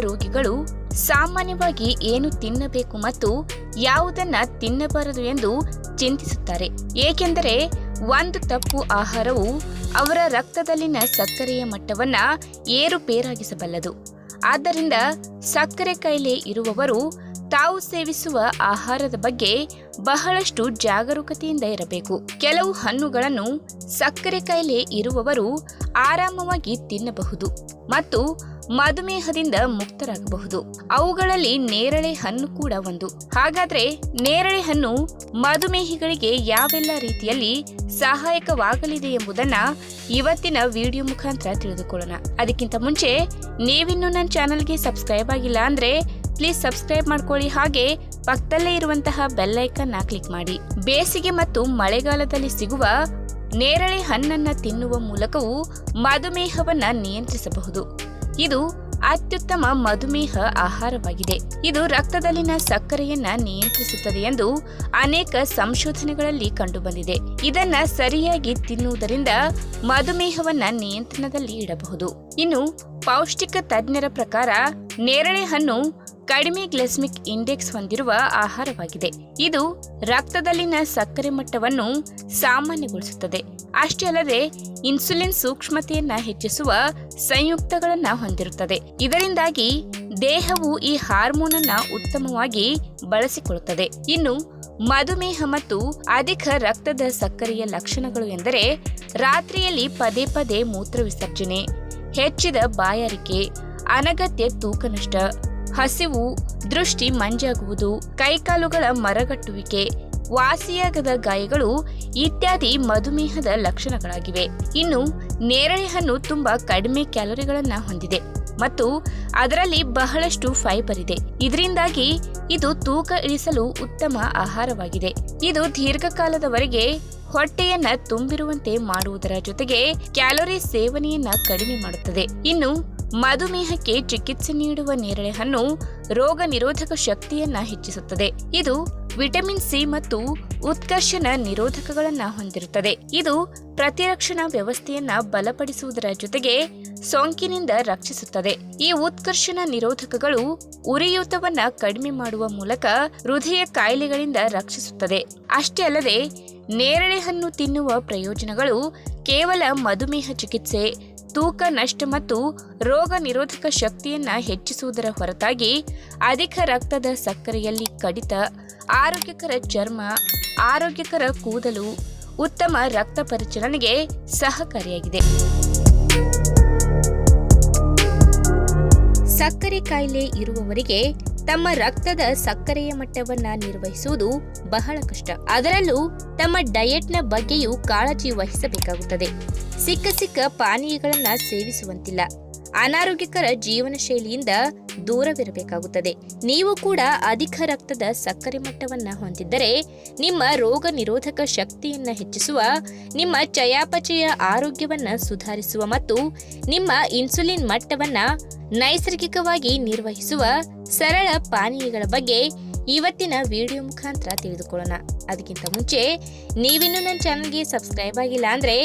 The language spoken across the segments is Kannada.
ರೋಗಿಗಳು ಸಾಮಾನ್ಯವಾಗಿ ಏನು ತಿನ್ನಬೇಕು ಮತ್ತು ಯಾವುದನ್ನ ತಿನ್ನಬಾರದು ಎಂದು ಚಿಂತಿಸುತ್ತಾರೆ. ಏಕೆಂದರೆ ಒಂದು ತಪ್ಪು ಆಹಾರವು ಅವರ ರಕ್ತದಲ್ಲಿನ ಸಕ್ಕರೆಯ ಮಟ್ಟವನ್ನ ಏರುಪೇರಾಗಿಸಬಲ್ಲದು. ಆದ್ದರಿಂದ ಸಕ್ಕರೆ ಕಾಯಿಲೆ ಇರುವವರು ತಾವು ಸೇವಿಸುವ ಆಹಾರದ ಬಗ್ಗೆ ಬಹಳಷ್ಟು ಜಾಗರೂಕತೆಯಿಂದ ಇರಬೇಕು. ಕೆಲವು ಹಣ್ಣುಗಳನ್ನು ಸಕ್ಕರೆ ಕಾಯಿಲೆ ಇರುವವರು ಆರಾಮವಾಗಿ ತಿನ್ನಬಹುದು ಮತ್ತು ಮಧುಮೇಹದಿಂದ ಮುಕ್ತರಾಗಬಹುದು. ಅವುಗಳಲ್ಲಿ ನೇರಳೆ ಹಣ್ಣು ಕೂಡ ಒಂದು. ಹಾಗಾದ್ರೆ ನೇರಳೆ ಹಣ್ಣು ಮಧುಮೇಹಿಗಳಿಗೆ ಯಾವೆಲ್ಲ ರೀತಿಯಲ್ಲಿ ಸಹಾಯಕವಾಗಲಿದೆ ಎಂಬುದನ್ನ ಇವತ್ತಿನ ವಿಡಿಯೋ ಮುಖಾಂತರ ತಿಳಿದುಕೊಳ್ಳೋಣ. ಅದಕ್ಕಿಂತ ಮುಂಚೆ ನೀವಿನ್ನೂ ನನ್ನ ಚಾನಲ್ಗೆ ಸಬ್ಸ್ಕ್ರೈಬ್ ಆಗಿಲ್ಲ ಅಂದ್ರೆ ಪ್ಲೀಸ್ ಸಬ್ಸ್ಕ್ರೈಬ್ ಮಾಡ್ಕೊಳ್ಳಿ. ಹಾಗೆ ಪಕ್ಕದಲ್ಲೇ ಇರುವಂತಹ ಬೆಲ್ ಐಕನ್ ಕ್ಲಿಕ್ ಮಾಡಿ. ಬೇಸಿಗೆ ಮತ್ತು ಮಳೆಗಾಲದಲ್ಲಿ ಸಿಗುವ ನೇರಳೆ ಹಣ್ಣನ್ನು ತಿನ್ನುವ ಮೂಲಕವೂ ಮಧುಮೇಹವನ್ನ ನಿಯಂತ್ರಿಸಬಹುದು. ಇದು ಅತ್ಯುತ್ತಮ ಮಧುಮೇಹ ಆಹಾರವಾಗಿದೆ. ಇದು ರಕ್ತದಲ್ಲಿನ ಸಕ್ಕರೆಯನ್ನ ನಿಯಂತ್ರಿಸುತ್ತದೆ ಎಂದು ಅನೇಕ ಸಂಶೋಧನೆಗಳಲ್ಲಿ ಕಂಡುಬಂದಿದೆ. ಇದನ್ನ ಸರಿಯಾಗಿ ತಿನ್ನುವುದರಿಂದ ಮಧುಮೇಹವನ್ನ ನಿಯಂತ್ರಣದಲ್ಲಿ ಇಡಬಹುದು. ಇನ್ನು ಪೌಷ್ಟಿಕ ತಜ್ಞರ ಪ್ರಕಾರ ನೇರಳೆ ಹಣ್ಣು ಕಡಿಮೆ ಗ್ಲೆಸ್ಮಿಕ್ ಇಂಡೆಕ್ಸ್ ಹೊಂದಿರುವ ಆಹಾರವಾಗಿದೆ. ಇದು ರಕ್ತದಲ್ಲಿನ ಸಕ್ಕರೆ ಮಟ್ಟವನ್ನು ಸಾಮಾನ್ಯಗೊಳಿಸುತ್ತದೆ. ಅಷ್ಟೇ ಅಲ್ಲದೆ, ಇನ್ಸುಲಿನ್ ಸೂಕ್ಷ್ಮತೆಯನ್ನ ಹೆಚ್ಚಿಸುವ ಸಂಯುಕ್ತಗಳನ್ನು ಹೊಂದಿರುತ್ತದೆ. ಇದರಿಂದಾಗಿ ದೇಹವು ಈ ಹಾರ್ಮೋನ್ ಅನ್ನ ಉತ್ತಮವಾಗಿ ಬಳಸಿಕೊಳ್ಳುತ್ತದೆ. ಇನ್ನು ಮಧುಮೇಹ ಮತ್ತು ಅಧಿಕ ರಕ್ತದ ಸಕ್ಕರೆಯ ಲಕ್ಷಣಗಳು ಎಂದರೆ ರಾತ್ರಿಯಲ್ಲಿ ಪದೇ ಪದೇ ಮೂತ್ರ ವಿಸರ್ಜನೆ ಹೆಚ್ಚಿದ ಬಾಯಾರಿಕೆ, ಅನಗತ್ಯ ತೂಕ ನಷ್ಟ ಹಸಿವು, ದೃಷ್ಟಿ ಮಂಜಾಗುವುದು, ಕೈಕಾಲುಗಳ ಮರಗಟ್ಟುವಿಕೆ, ವಾಸಿಯಾಗದ ಗಾಯಗಳು ಇತ್ಯಾದಿ ಮಧುಮೇಹದ ಲಕ್ಷಣಗಳಾಗಿವೆ. ಇನ್ನು ನೇರಳೆ ಹಣ್ಣು ತುಂಬಾ ಕಡಿಮೆ ಕ್ಯಾಲೋರಿಗಳನ್ನ ಹೊಂದಿದೆ ಮತ್ತು ಅದರಲ್ಲಿ ಬಹಳಷ್ಟು ಫೈಬರ್ ಇದೆ. ಇದರಿಂದಾಗಿ ಇದು ತೂಕ ಇಳಿಸಲು ಉತ್ತಮ ಆಹಾರವಾಗಿದೆ. ಇದು ದೀರ್ಘಕಾಲದವರೆಗೆ ಹೊಟ್ಟೆಯನ್ನ ತುಂಬಿರುವಂತೆ ಮಾಡುವುದರ ಜೊತೆಗೆ ಕ್ಯಾಲೋರಿ ಸೇವನೆಯನ್ನ ಕಡಿಮೆ ಮಾಡುತ್ತದೆ. ಇನ್ನು ಮಧುಮೇಹಕ್ಕೆ ಚಿಕಿತ್ಸೆ ನೀಡುವ ನೇರಳೆ ಹಣ್ಣು ರೋಗ ನಿರೋಧಕ ಶಕ್ತಿಯನ್ನ ಹೆಚ್ಚಿಸುತ್ತದೆ. ಇದು ವಿಟಮಿನ್ ಸಿ ಮತ್ತು ಉತ್ಕರ್ಷಣ ನಿರೋಧಕಗಳನ್ನ ಹೊಂದಿರುತ್ತದೆ. ಇದು ಪ್ರತಿರಕ್ಷಣಾ ವ್ಯವಸ್ಥೆಯನ್ನ ಬಲಪಡಿಸುವುದರ ಜೊತೆಗೆ ಸೋಂಕಿನಿಂದ ರಕ್ಷಿಸುತ್ತದೆ. ಈ ಉತ್ಕರ್ಷಣ ನಿರೋಧಕಗಳು ಉರಿಯೂತವನ್ನ ಕಡಿಮೆ ಮಾಡುವ ಮೂಲಕ ಹೃದಯ ಕಾಯಿಲೆಗಳಿಂದ ರಕ್ಷಿಸುತ್ತದೆ. ಅಷ್ಟೇ ಅಲ್ಲದೆ, ನೇರಳೆ ಹಣ್ಣು ತಿನ್ನುವ ಪ್ರಯೋಜನಗಳು ಕೇವಲ ಮಧುಮೇಹ ಚಿಕಿತ್ಸೆ ತೂಕ ನಷ್ಟ ಮತ್ತು ರೋಗ ನಿರೋಧಕ ಶಕ್ತಿಯನ್ನು ಹೆಚ್ಚಿಸುವುದರ ಹೊರತಾಗಿ ಅಧಿಕ ರಕ್ತದ ಸಕ್ಕರೆಯಲ್ಲಿ ಕಡಿತ, ಆರೋಗ್ಯಕರ ಚರ್ಮ, ಆರೋಗ್ಯಕರ ಕೂದಲು ಉತ್ತಮ ರಕ್ತ ಪರಿಚಲನೆಗೆ ಸಹಕಾರಿಯಾಗಿದೆ. ಸಕ್ಕರೆ ಕಾಯಿಲೆ ಇರುವವರಿಗೆ ತಮ್ಮ ರಕ್ತದ ಸಕ್ಕರೆಯ ಮಟ್ಟವನ್ನ ನಿರ್ವಹಿಸುವುದು ಬಹಳ ಕಷ್ಟ. ಅದರಲ್ಲೂ ತಮ್ಮ ಡಯೆಟ್ನ ಬಗ್ಗೆಯೂ ಕಾಳಜಿ ವಹಿಸಬೇಕಾಗುತ್ತದೆ. ಸಿಕ್ಕ ಸಿಕ್ಕ ಪಾನೀಯಗಳನ್ನ ಸೇವಿಸುವಂತಿಲ್ಲ. ಅನಾರೋಗ್ಯಕರ ಜೀವನ ಶೈಲಿಯಿಂದ ದೂರವಿರಬೇಕಾಗುತ್ತದೆ. ನೀವು ಕೂಡ ಅಧಿಕ ರಕ್ತದ ಸಕ್ಕರೆ ಮಟ್ಟವನ್ನ ಹೊಂದಿದ್ದರೆ ನಿಮ್ಮ ರೋಗ ನಿರೋಧಕ ಶಕ್ತಿಯನ್ನ ಹೆಚ್ಚಿಸುವ, ನಿಮ್ಮ ಚಯಾಪಚಯ ಆರೋಗ್ಯವನ್ನ ಸುಧಾರಿಸುವ ಮತ್ತು ನಿಮ್ಮ ಇನ್ಸುಲಿನ್ ಮಟ್ಟವನ್ನ ನೈಸರ್ಗಿಕವಾಗಿ ನಿರ್ವಹಿಸುವ ಸರಳ ಪಾನೀಯಗಳ ಬಗ್ಗೆ ಇವತ್ತಿನ ವಿಡಿಯೋ ಮುಖಾಂತರ ತಿಳಿದುಕೊಳ್ಳೋಣ. ಅದಕ್ಕಿಂತ ಮುಂಚೆ, ನೀವಿನ್ನೂ ನನ್ನ ಚಾನಲ್ಗೆ ಸಬ್ಸ್ಕ್ರೈಬ್ ಆಗಿಲ್ಲ ಅಂದರೆ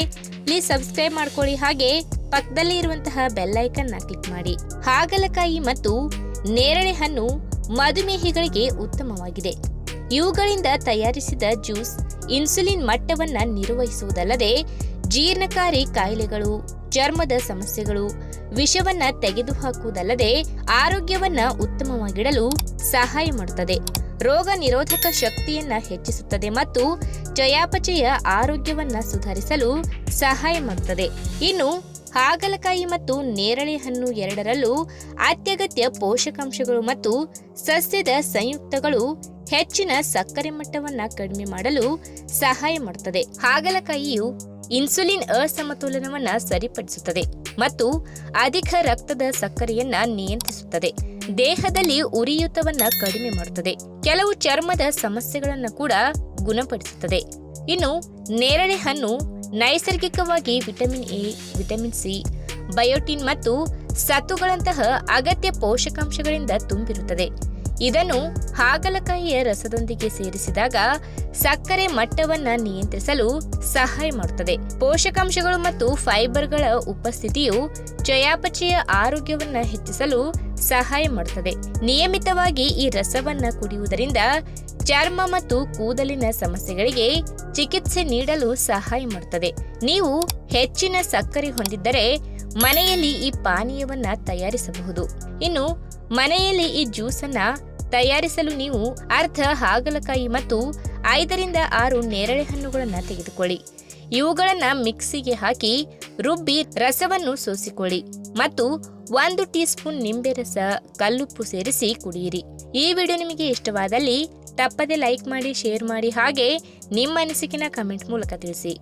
ಪ್ಲೀಸ್ ಸಬ್ಸ್ಕ್ರೈಬ್ ಮಾಡ್ಕೊಳ್ಳಿ. ಹಾಗೆ ಪಕ್ಕದಲ್ಲಿ ಇರುವಂತಹ ಬೆಲ್ ಐಕನ್ ಕ್ಲಿಕ್ ಮಾಡಿ. ಹಾಗಲಕಾಯಿ ಮತ್ತು ನೇರಳೆ ಹಣ್ಣು ಮಧುಮೇಹಿಗಳಿಗೆ ಉತ್ತಮವಾಗಿದೆ. ಇವುಗಳಿಂದ ತಯಾರಿಸಿದ ಜ್ಯೂಸ್, ಇನ್ಸುಲಿನ್ ಮಟ್ಟವನ್ನು ನಿರ್ವಹಿಸುವುದಲ್ಲದೆ ಜೀರ್ಣಕಾರಿ ಕಾಯಿಲೆಗಳು, ಚರ್ಮದ ಸಮಸ್ಯೆಗಳು, ವಿಷವನ್ನ ತೆಗೆದುಹಾಕುವುದಲ್ಲದೆ ಆರೋಗ್ಯವನ್ನ ಉತ್ತಮವಾಗಿಡಲು ಸಹಾಯ ಮಾಡುತ್ತದೆ. ರೋಗ ನಿರೋಧಕ ಶಕ್ತಿಯನ್ನ ಹೆಚ್ಚಿಸುತ್ತದೆ ಮತ್ತು ಚಯಾಪಚಯ ಆರೋಗ್ಯವನ್ನ ಸುಧಾರಿಸಲು ಸಹಾಯ ಮಾಡುತ್ತದೆ. ಇನ್ನು ಹಾಗಲಕಾಯಿ ಮತ್ತು ನೇರಳೆ ಹಣ್ಣು ಎರಡರಲ್ಲೂ ಅತ್ಯಗತ್ಯ ಪೋಷಕಾಂಶಗಳು ಮತ್ತು ಸಸ್ಯದ ಸಂಯುಕ್ತಗಳು ಹೆಚ್ಚಿನ ಸಕ್ಕರೆ ಮಟ್ಟವನ್ನು ಕಡಿಮೆ ಮಾಡಲು ಸಹಾಯ ಮಾಡುತ್ತದೆ. ಹಾಗಲಕಾಯಿಯು ಇನ್ಸುಲಿನ್ ಅಸಮತೋಲನವನ್ನ ಸರಿಪಡಿಸುತ್ತದೆ ಮತ್ತು ಅಧಿಕ ರಕ್ತದ ಸಕ್ಕರೆಯನ್ನ ನಿಯಂತ್ರಿಸುತ್ತದೆ. ದೇಹದಲ್ಲಿ ಉರಿಯೂತವನ್ನ ಕಡಿಮೆ ಮಾಡುತ್ತದೆ. ಕೆಲವು ಚರ್ಮದ ಸಮಸ್ಯೆಗಳನ್ನು ಕೂಡ ಗುಣಪಡಿಸುತ್ತದೆ. ಇನ್ನು ನೇರಳೆ ಹಣ್ಣು ನೈಸರ್ಗಿಕವಾಗಿ vitamin A, vitamin C, biotin ಮತ್ತು ಸತ್ತುಗಳಂತಹ ಅಗತ್ಯ ಪೋಷಕಾಂಶಗಳಿಂದ ತುಂಬಿರುತ್ತದೆ. ಇದನ್ನು ಹಾಗಲಕಾಯಿಯ ರಸದೊಂದಿಗೆ ಸೇರಿಸಿದಾಗ ಸಕ್ಕರೆ ಮಟ್ಟವನ್ನ ನಿಯಂತ್ರಿಸಲು ಸಹಾಯ ಮಾಡುತ್ತದೆ. ಪೋಷಕಾಂಶಗಳು ಮತ್ತು ಫೈಬರ್ಗಳ ಉಪಸ್ಥಿತಿಯು ಚಯಾಪಚಯ ಆರೋಗ್ಯವನ್ನ ಹೆಚ್ಚಿಸಲು ಸಹಾಯ ಮಾಡುತ್ತದೆ. ನಿಯಮಿತವಾಗಿ ಈ ರಸವನ್ನ ಕುಡಿಯುವುದರಿಂದ ಚರ್ಮ ಮತ್ತು ಕೂದಲಿನ ಸಮಸ್ಯೆಗಳಿಗೆ ಚಿಕಿತ್ಸೆ ನೀಡಲು ಸಹಾಯ ಮಾಡುತ್ತದೆ. ನೀವು ಹೆಚ್ಚಿನ ಸಕ್ಕರೆ ಹೊಂದಿದ್ದರೆ ಮನೆಯಲ್ಲಿ ಈ ಪಾನೀಯವನ್ನ ತಯಾರಿಸಬಹುದು. ಇನ್ನು ಮನೆಯಲ್ಲಿ ಈ ಜ್ಯೂಸನ್ನ ತಯಾರಿಸಲು ನೀವು ಅರ್ಧ ಹಾಗಲಕಾಯಿ ಮತ್ತು ಐದರಿಂದ ಆರು ನೇರಳೆ ಹಣ್ಣುಗಳನ್ನು ತೆಗೆದುಕೊಳ್ಳಿ. ಇವುಗಳನ್ನು ಮಿಕ್ಸಿಗೆ ಹಾಕಿ ರುಬ್ಬಿ ರಸವನ್ನು ಸೋಸಿಕೊಳ್ಳಿ ಮತ್ತು ಒಂದು ಟೀ ಸ್ಪೂನ್ ನಿಂಬೆ ರಸ ಕಲ್ಲುಪ್ಪು ಸೇರಿಸಿ ಕುಡಿಯಿರಿ. ಈ ವಿಡಿಯೋ ನಿಮಗೆ ಇಷ್ಟವಾದಲ್ಲಿ ತಪ್ಪದೆ ಲೈಕ್ ಮಾಡಿ, ಶೇರ್ ಮಾಡಿ ಹಾಗೆ ನಿಮ್ಮ ಅನಿಸಿಕೆನ ಕಮೆಂಟ್ ಮೂಲಕ ತಿಳಿಸಿ.